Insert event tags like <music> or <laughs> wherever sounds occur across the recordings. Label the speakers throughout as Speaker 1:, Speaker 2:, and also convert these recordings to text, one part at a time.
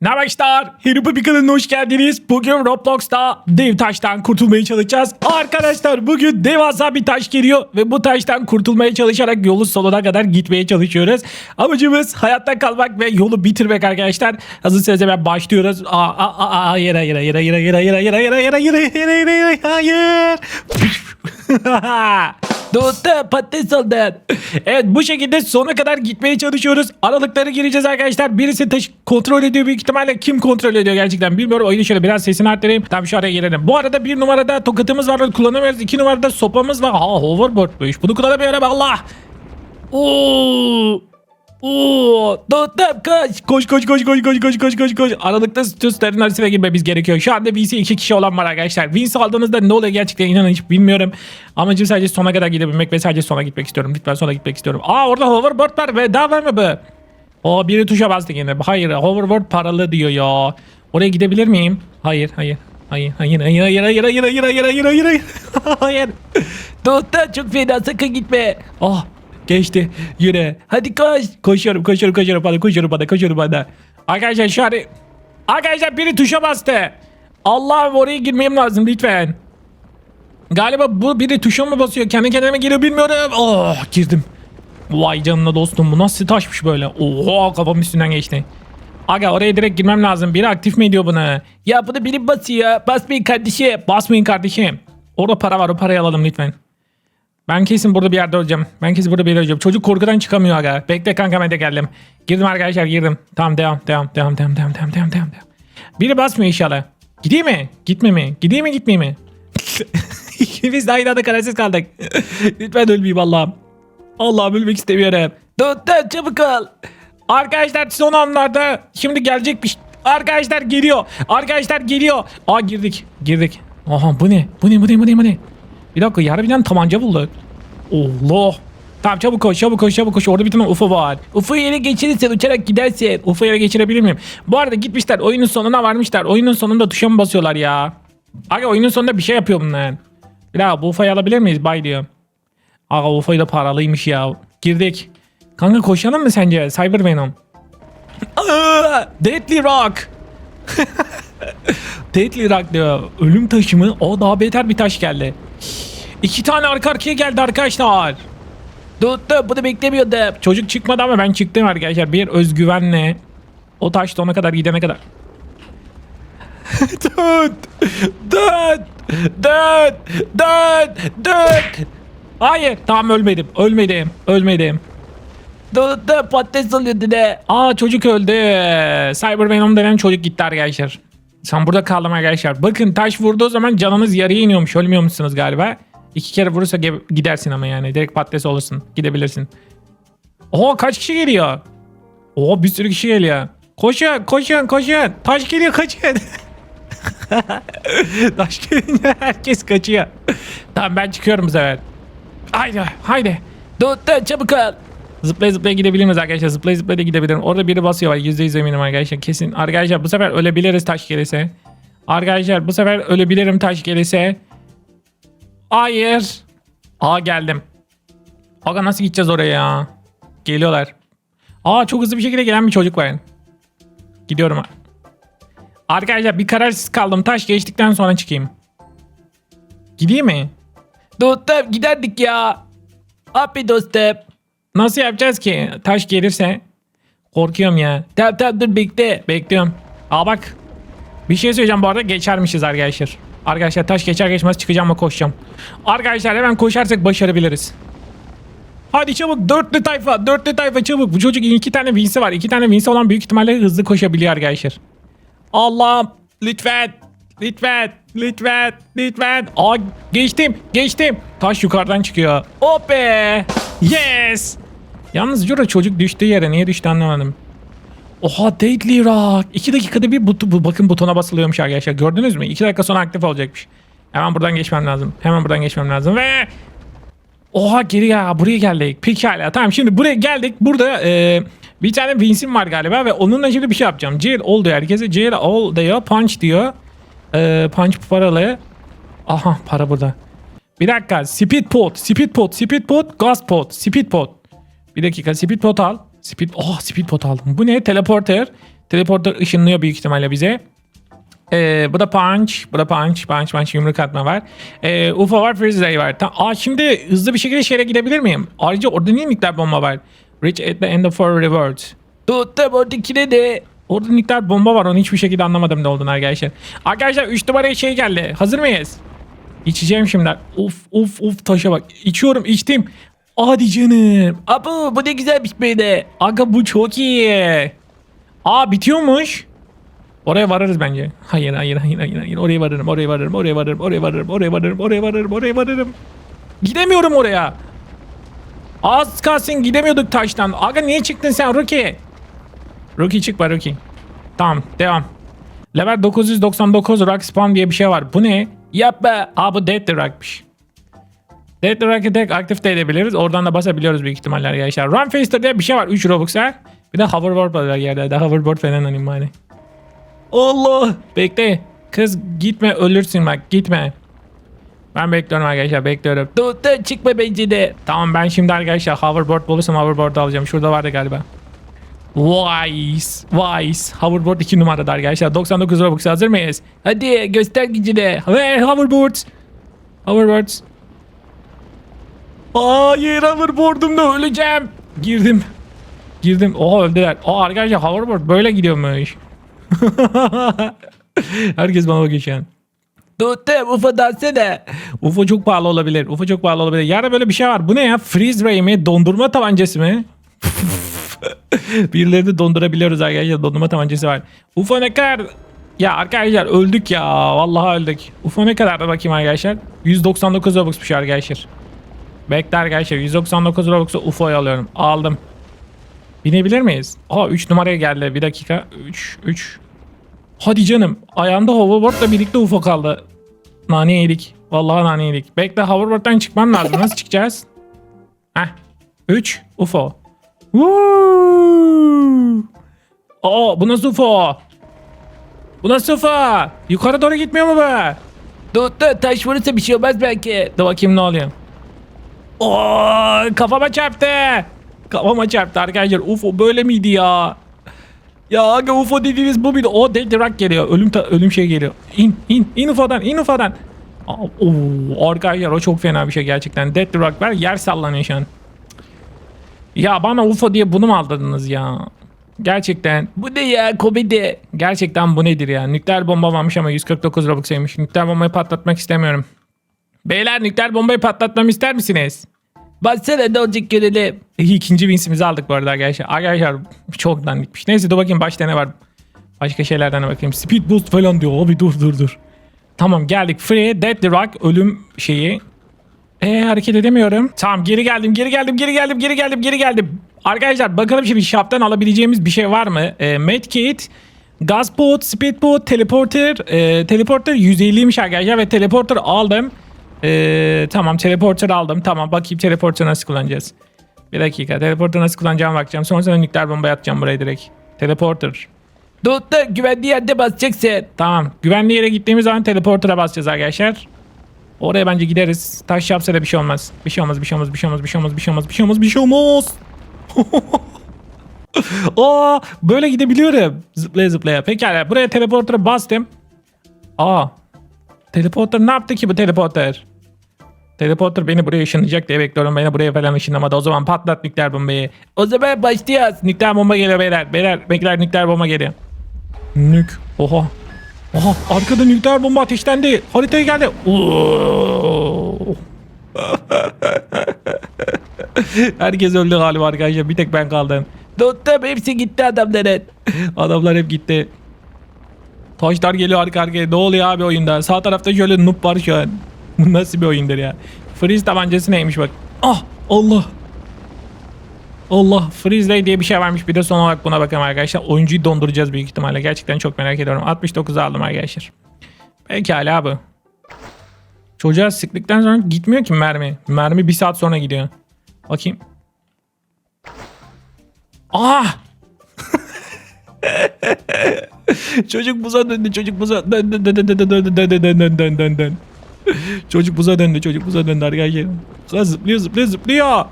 Speaker 1: Ne arkadaşlar? Herupa kanalına hoş geldiniz. Bugün Roblox'ta dev taştan kurtulmaya çalışacağız. Arkadaşlar bugün devasa bir taş geliyor ve bu taştan kurtulmaya çalışarak yolu sonuna kadar gitmeye çalışıyoruz. Amacımız hayatta kalmak ve yolu bitirmek arkadaşlar. Hazırsanız hemen başlıyoruz. Aa, aa, aa, hayır hayır hayır hayır hayır hayır hayır hayır hayır hayır hayır hayır hayır hayır hayır <laughs> Doğdu patates oldun. Evet bu şekilde sona kadar gitmeye çalışıyoruz. Aralıkları gireceğiz arkadaşlar. Birisi taş kontrol ediyor büyük ihtimalle. Kim kontrol ediyor gerçekten bilmiyorum. Oyunu şöyle biraz sesini arttırayım. Tam şu araya girelim. Bu arada bir numarada tokatımız var. Kullanamıyoruz. İki numarada sopamız var. Ha hoverboardmuş. Bunu kullanamıyorum Allah. Oo. Oo, tuttum koş. Koş koş koş koş koş koş koş koş koş. Aralıkta Stus'ların arasına girmemiz gerekiyor. Şu anda VC iki kişi olan var arkadaşlar. Wins aldığınızda ne oluyor gerçekten inanın hiç bilmiyorum. Amacım sadece sona kadar gidebilmek ve sadece sona gitmek istiyorum. Lütfen sona gitmek istiyorum. Aa orada hoverboard var ve daha var mı bu? O biri tuşa bastı yine. Hayır hoverboard paralı diyor ya. Oraya gidebilir miyim? Hayır hayır. Hayır hayır hayır hayır hayır hayır hayır hayır hayır hayır hayır <laughs> hayır. Dostlar çok fena sakın gitme. Oh geçti yürü. Hadi koş. Koşuyorum koşuyorum koşuyorum bana koşuyorum bana koşuyorum bana. Arkadaşlar şu an Arkadaşlar biri tuşa bastı. Allah'ım oraya girmem lazım lütfen. Galiba bu biri tuşa mı basıyor? Kendi kendime geliyor bilmiyorum. Oh girdim. Vay canına dostum bu nasıl taşmış böyle? Oha kafamın üstünden geçti. Aga oraya direkt girmem lazım. Biri aktif mi ediyor bunu? Ya bunu biri basıyor. Basmayın kardeşim. Basmayın kardeşim. Orada para var o parayı alalım lütfen. Ben kesin burada bir yerde olacağım. Ben kesin burada bir yerde olacağım. Çocuk korkudan çıkamıyor aga. Bekle kanka ben de geldim. Girdim arkadaşlar girdim. Tamam devam devam devam devam devam devam devam devam. Biri basmıyor inşallah. Gideyim mi? Gitme mi? Gideyim mi gitmeyeyim mi? <laughs> İkimiz de aynı anda kararsız kaldık. <laughs> Lütfen ölmeyeyim Allah'ım. Allah'ım ölmek istemiyorum. Dur çabuk ol. Arkadaşlar son anlarda şimdi gelecekmiş. Arkadaşlar geliyor. Arkadaşlar geliyor. Aa girdik. Girdik. Aha bu ne? Bu ne? Bu ne? Bu ne? Bu ne? Bir dakika tane tabanca buldu. Allah. Tamam çabuk koş çabuk koş çabuk koş. Orada bir tane UFO var. UFO'yu ele geçirirsen uçarak gidersin. UFO'yu ele geçirebilir miyim? Bu arada gitmişler oyunun sonuna varmışlar. Oyunun sonunda tuşa mı basıyorlar ya? Aga oyunun sonunda bir şey yapıyor bunlar. Bir daha bu UFO'yu alabilir miyiz? Bay diyor. Aga UFO'yu da paralıymış ya. Girdik. Kanka koşalım mı sence? Cyber Venom. <laughs> Deadly Rock. <laughs> Deadly Rock diyor. Ölüm taşı mı? O daha beter bir taş geldi. İki tane arka arkaya geldi arkadaşlar. Tuttu bunu beklemiyordum. Çocuk çıkmadı ama ben çıktım arkadaşlar. Bir özgüvenle. O taş da ona kadar gidene kadar. <laughs> Dön! Dön! Dön! Dön! Dön! Hayır. Tamam ölmedim. Ölmedim. Ölmedim. Dı patates oluyordu de. Aa çocuk öldü. Cyber Venom denen çocuk gitti arkadaşlar. Sen burada kaldım arkadaşlar. Bakın taş vurduğu zaman canınız yarıya iniyormuş. Ölmüyor musunuz galiba? İki kere vurursa gidersin ama yani. Direkt patates olursun. Gidebilirsin. Oha kaç kişi geliyor? Oha bir sürü kişi geliyor. Koşun koşun koşun. Taş geliyor kaçın. <laughs> Taş gelince herkes kaçıyor. Tamam ben çıkıyorum bu sefer. Haydi haydi. Dur dur çabuk ol. Zıplaya zıplaya gidebilir miyiz arkadaşlar? Zıplaya zıplaya da gidebilirim. Orada biri basıyor var. %100 eminim arkadaşlar. Kesin. Arkadaşlar bu sefer ölebiliriz taş gelirse. Arkadaşlar bu sefer ölebilirim taş gelirse. Hayır. Aa geldim. Aga nasıl gideceğiz oraya ya? Geliyorlar. Aa çok hızlı bir şekilde gelen bir çocuk var. Gidiyorum. Arkadaşlar bir kararsız kaldım. Taş geçtikten sonra çıkayım. Gideyim mi? Dostum giderdik ya. Abi dostum. Nasıl yapacağız ki? Taş gelirse. Korkuyorum ya. Tamam tamam dur bekle. Bekliyorum. Aa bak. Bir şey söyleyeceğim bu arada geçermişiz arkadaşlar. Arkadaşlar taş geçer geçmez çıkacağım ve koşacağım. Arkadaşlar hemen koşarsak başarabiliriz. Hadi çabuk dörtlü tayfa dörtlü tayfa çabuk. Bu çocuk iki tane vinsi var. İki tane vinsi olan büyük ihtimalle hızlı koşabiliyor arkadaşlar. Allah'ım lütfen lütfen lütfen lütfen. Aa geçtim geçtim. Taş yukarıdan çıkıyor. Oh be. Yes. Yalnız Jura çocuk düştüğü yere niye düştü anlamadım. Oha Deadly Rock. 2 dakikada bir but bu, bakın butona basılıyormuş arkadaşlar. Gördünüz mü? 2 dakika sonra aktif olacakmış. Hemen buradan geçmem lazım. Hemen buradan geçmem lazım ve Oha geri ya buraya geldik. Pekala tamam şimdi buraya geldik. Burada e, bir tane Vince'im var galiba ve onunla şimdi bir şey yapacağım. Jail all diyor herkese. Jail all diyor. Punch diyor. E, punch paralı. Aha para burada. Bir dakika. Speed pot. Speed pot. Speed pot. Gas pot. Speed pot. Bir dakika. Speed pot al. Speed. Oh speed pot aldım. Bu ne? Teleporter. Teleporter ışınlıyor büyük ihtimalle bize. Ee, bu da punch. Bu da punch. Punch punch yumruk atma var. Ee, UFO var. Ray var. Tamam. Aa, şimdi hızlı bir şekilde şehre gidebilir miyim? Ayrıca orada niye miktar bomba var? Reach at the end of four rewards. Tuttum oradakine de. Orada miktar bomba var. Onu hiçbir şekilde anlamadım ne olduğunu arkadaşlar. Arkadaşlar 3 numaraya şey geldi. Hazır mıyız? İçeceğim şimdi. Of of of taşa bak. İçiyorum içtim. Hadi canım. Abu bu ne güzelmiş böyle. Aga bu çok iyi. Aa bitiyormuş. Oraya varırız bence. Hayır hayır hayır hayır hayır. Oraya varırım oraya varırım oraya varırım oraya varırım oraya varırım oraya varırım oraya varırım. Gidemiyorum oraya. Az kalsın gidemiyorduk taştan. Aga niye çıktın sen Rookie? Rookie çıkma Rookie. Tamam devam. Level 999 Rock Spawn diye bir şey var. Bu ne? Yapma. Aa bu Dead Rock'mış. Dead the Rock'ı tek aktif de edebiliriz. Oradan da basabiliyoruz büyük ihtimalle arkadaşlar. Run Faster diye bir şey var. 3 Robux'a. Bir de hoverboard var yerde. De hoverboard falan alayım bari. Allah. Bekle. Kız gitme ölürsün bak gitme. Ben bekliyorum arkadaşlar bekliyorum. Dur dur çıkma bence de. Tamam ben şimdi arkadaşlar hoverboard bulursam hoverboard alacağım. Şurada vardı galiba. Wise. Wise. Hoverboard 2 numarada arkadaşlar. 99 Robux hazır mıyız? Hadi göster gücünü. Ve hoverboard. Hoverboard. Hayır hoverboard'umda öleceğim. Girdim. Girdim. Oha öldüler. Aa arkadaşlar hoverboard böyle gidiyormuş. <laughs> Herkes bana bakıyor şu an. Tuttum UFO dansene. UFO çok pahalı olabilir. UFO çok pahalı olabilir. Yarın böyle bir şey var. Bu ne ya? Freeze ray mi? Dondurma tabancası mı? <laughs> Birilerini dondurabiliyoruz arkadaşlar. Dondurma tabancası var. UFO ne kadar? Ya arkadaşlar öldük ya. Vallahi öldük. UFO ne kadar da bakayım arkadaşlar. 199 Robux'muş arkadaşlar. Bekle arkadaşlar. 199 Robux'u UFO'yu alıyorum. Aldım. Binebilir miyiz? Aa 3 numaraya geldi. Bir dakika. 3 3. Hadi canım. Ayağımda hoverboardla birlikte UFO kaldı. Nane yedik. Vallahi nane yedik. Bekle hoverboard'dan çıkmam lazım. Nasıl çıkacağız? <laughs> Heh. 3 UFO. Woo! Aa bu nasıl UFO? Bu nasıl UFO? Yukarı doğru gitmiyor mu bu? Dur dur taş vurursa bir şey olmaz belki. Dur bakayım ne oluyor. Oo, kafama çarptı. Kafama çarptı arkadaşlar. UFO böyle miydi ya? Ya aga UFO dediğiniz bu muydu? O Dead Rock geliyor. Ölüm ölüm şey geliyor. İn in in UFO'dan in UFO'dan. Oo, arkadaşlar o çok fena bir şey gerçekten. Dead Rock var yer sallanıyor şu an. Ya bana UFO diye bunu mu aldırdınız ya? Gerçekten. Bu ne ya komedi. Gerçekten bu nedir ya? Nükleer bomba varmış ama 149 Robux'ymış. Nükleer bombayı patlatmak istemiyorum. Beyler nükleer bombayı patlatmamı ister misiniz? Baksana ne olacak görelim. İkinci winsimizi aldık bu arada arkadaşlar. Arkadaşlar çok dandikmiş. Neyse dur bakayım başta ne var. Başka şeylerden de bakayım. Speed boost falan diyor. Abi dur dur dur. Tamam geldik. Free, Dead the Rock, ölüm şeyi. Eee hareket edemiyorum. Tamam geri geldim, geri geldim, geri geldim, geri geldim, geri geldim. Arkadaşlar bakalım şimdi shop'tan alabileceğimiz bir şey var mı? E, Medkit, Gazboot, Speedboot, Teleporter. E, teleporter 150'ymiş arkadaşlar ve Teleporter aldım. E, tamam Teleporter aldım. Tamam bakayım Teleporter nasıl kullanacağız. Bir dakika Teleporter nasıl kullanacağımı bakacağım. Sonrasında nükleer bomba atacağım buraya direkt. Teleporter. Da güvenli yerde basacaksın. Tamam. Güvenli yere gittiğimiz zaman teleporter'a basacağız arkadaşlar. Oraya bence gideriz. Taş yapsa da bir şey olmaz. Bir şey olmaz, bir şey olmaz, bir şey olmaz, bir şey olmaz, bir şey olmaz, bir şey olmaz, bir şey olmaz. <laughs> Aa, böyle gidebiliyorum. Zıplaya zıplaya. Pekala buraya teleporter'a bastım. Aa. Teleporter ne yaptı ki bu teleporter? Teleporter beni buraya ışınlayacak diye bekliyorum. Beni buraya falan ışınlamadı. O zaman patlat nükleer bombayı. O zaman başlayacağız. Nükleer bomba geliyor beyler. Beyler bekler nükleer bomba geliyor. Nük. Oha. Oha arkada nükleer bomba ateşlendi. Haritaya geldi. <laughs> Herkes öldü galiba arkadaşlar. Bir tek ben kaldım. Tuttum hepsi gitti adamların. Adamlar hep gitti. Taşlar geliyor arka arkaya. Ne oluyor abi oyunda? Sağ tarafta şöyle noob var şu an. <laughs> Bu nasıl bir oyundur ya? Freeze tabancası neymiş bak. Ah Allah. Allah Freeze Ray diye bir şey varmış. Bir de son olarak buna bakalım arkadaşlar. Oyuncuyu donduracağız büyük ihtimalle. Gerçekten çok merak ediyorum. 69 aldım arkadaşlar. Pekala abi. Çocuğa sıktıktan sonra gitmiyor ki mermi. Mermi bir saat sonra gidiyor. Bakayım. Ah! Çocuk buza döndü, çocuk buza döndü, döndü, döndü, döndü, döndü, döndü, döndü, döndü. Çocuk buza döndü, çocuk buza döndü arkadaşlar. Kız zıplıyor, zıplıyor, zıplıyor.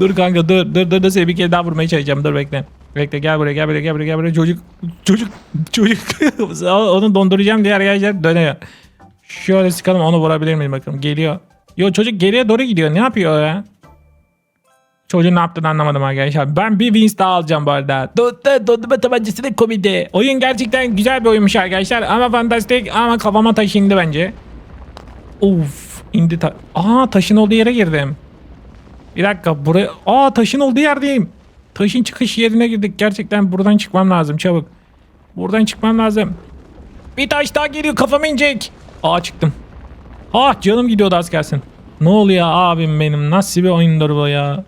Speaker 1: dur kanka dur, dur, dur, dur seni bir kere daha vurmaya çalışacağım, dur bekle. Bekle gel buraya gel buraya gel buraya gel buraya çocuk çocuk çocuk onu donduracağım diye arkadaşlar dönüyor. Şöyle sıkalım onu vurabilir miyim bakalım geliyor. Yo çocuk geriye doğru gidiyor ne yapıyor ya? Çocuğun ne yaptığını anlamadım arkadaşlar. Ben bir wins daha alacağım bu arada. Dondurma, dondurma tabancasının komedi. Oyun gerçekten güzel bir oyunmuş arkadaşlar. Ama fantastik ama kafama taş indi bence. Uf indi ta Aa taşın olduğu yere girdim. Bir dakika buraya. Aa taşın olduğu yerdeyim. Taşın çıkış yerine girdik. Gerçekten buradan çıkmam lazım çabuk. Buradan çıkmam lazım. Bir taş daha geliyor kafam inecek. Aa çıktım. Ah canım gidiyordu az gelsin. Ne oluyor abim benim nasıl bir oyundur bu ya.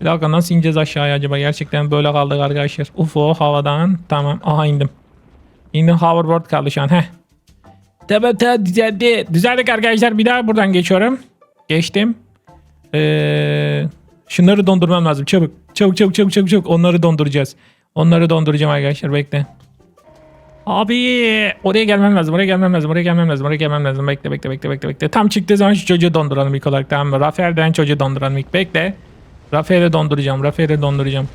Speaker 1: Bir dakika nasıl ineceğiz aşağıya acaba? Gerçekten böyle kaldık arkadaşlar. UFO havadan. Tamam. Aha indim. İndim hoverboard kaldı şu an. Heh. Tamam tamam düzeldi. Düzeldik arkadaşlar. Bir daha buradan geçiyorum. Geçtim. Ee, şunları dondurmam lazım. Çabuk. Çabuk çabuk çabuk çabuk çabuk. Onları donduracağız. Onları donduracağım arkadaşlar. Bekle. Abi oraya gelmem lazım. Oraya gelmem lazım. Oraya gelmem lazım. Oraya gelmem lazım. Bekle bekle bekle bekle bekle. Tam çıktığı zaman şu çocuğu donduralım ilk olarak tamam mı? Rafael'den çocuğu donduralım ilk. Bekle. Rafael'i donduracağım. Rafael'i donduracağım.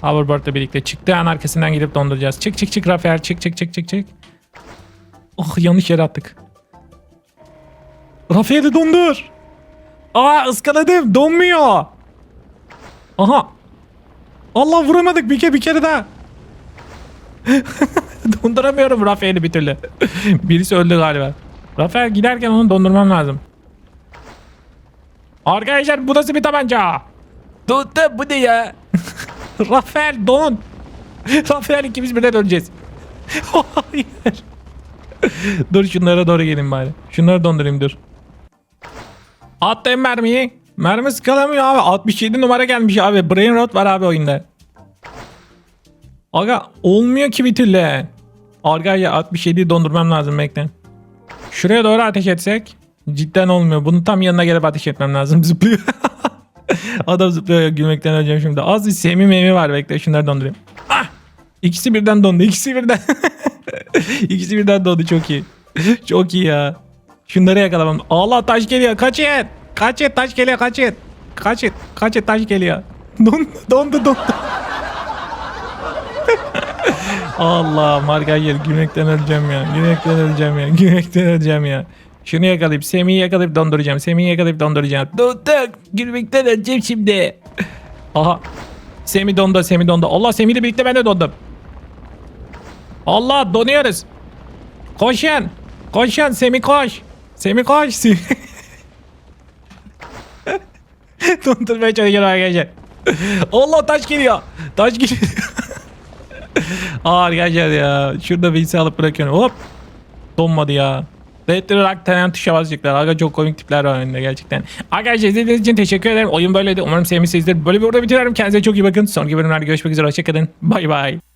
Speaker 1: Hoverboard'la birlikte çıktığı an arkasından gidip donduracağız. Çık çık çık Rafael. Çık çık çık çık çık. Oh yanlış yere attık. Rafael'i dondur. Aa ıskaladım. Donmuyor. Aha. Allah vuramadık bir kere bir kere daha. <laughs> Donduramıyorum Rafael'i bir türlü. <laughs> Birisi öldü galiba. Rafael giderken onu dondurmam lazım. Arkadaşlar bu nasıl bir tabanca? Tuttu bu ne ya? <laughs> Rafael don. <laughs> Rafael ikimiz birden öleceğiz. <laughs> Hayır. dur şunlara doğru gelin bari. Şunları dondurayım dur. Attım mermiyi. Mermi sıkalamıyor abi. 67 numara gelmiş abi. Brain rot var abi oyunda. Aga olmuyor ki bir türlü. Arkadaşlar 67'yi dondurmam lazım bekle. Şuraya doğru ateş etsek cidden olmuyor. Bunun tam yanına gelip ateş etmem lazım. <laughs> Zıplıyor. Adam zıplıyor gülmekten öleceğim şimdi. Az bir semi memi var bekle şunları dondurayım. Ah! İkisi birden dondu. <laughs> İkisi birden. İkisi birden dondu çok iyi. Çok iyi ya. Şunları yakalamam. Allah taş geliyor. Kaçın. Kaçın taş geliyor kaçın. Kaçın. Kaçın taş geliyor. <laughs> Dondu dondu dondu. Allah margayel gülmekten öleceğim ya. Gülmekten öleceğim ya. Gülmekten öleceğim ya. Şunu yakalayıp Semih'i yakalayıp donduracağım. Semih'i yakalayıp donduracağım. Donduk. Gülmekten öleceğim şimdi. Aha. Semih dondu. Semih dondu. Allah Semih'le birlikte ben de dondum. Allah donuyoruz. Koşun. Koşun Semih koş. Semih koş. Semih. <laughs> Dondurmaya çalışıyorum arkadaşlar. Allah taş geliyor. Taş geliyor. <laughs> Aa arkadaşlar ya. Şurada bilgisayar alıp bırakıyorum. Hop. Donmadı ya. Rettirak tenen tuşa basacaklar. Aga çok komik tipler var önünde gerçekten. Arkadaşlar izlediğiniz için teşekkür ederim. Oyun böyleydi. Umarım sevmişsinizdir. Böyle bir orada bitiriyorum. Kendinize çok iyi bakın. Sonraki bölümlerde görüşmek üzere. Hoşçakalın. Bay bay.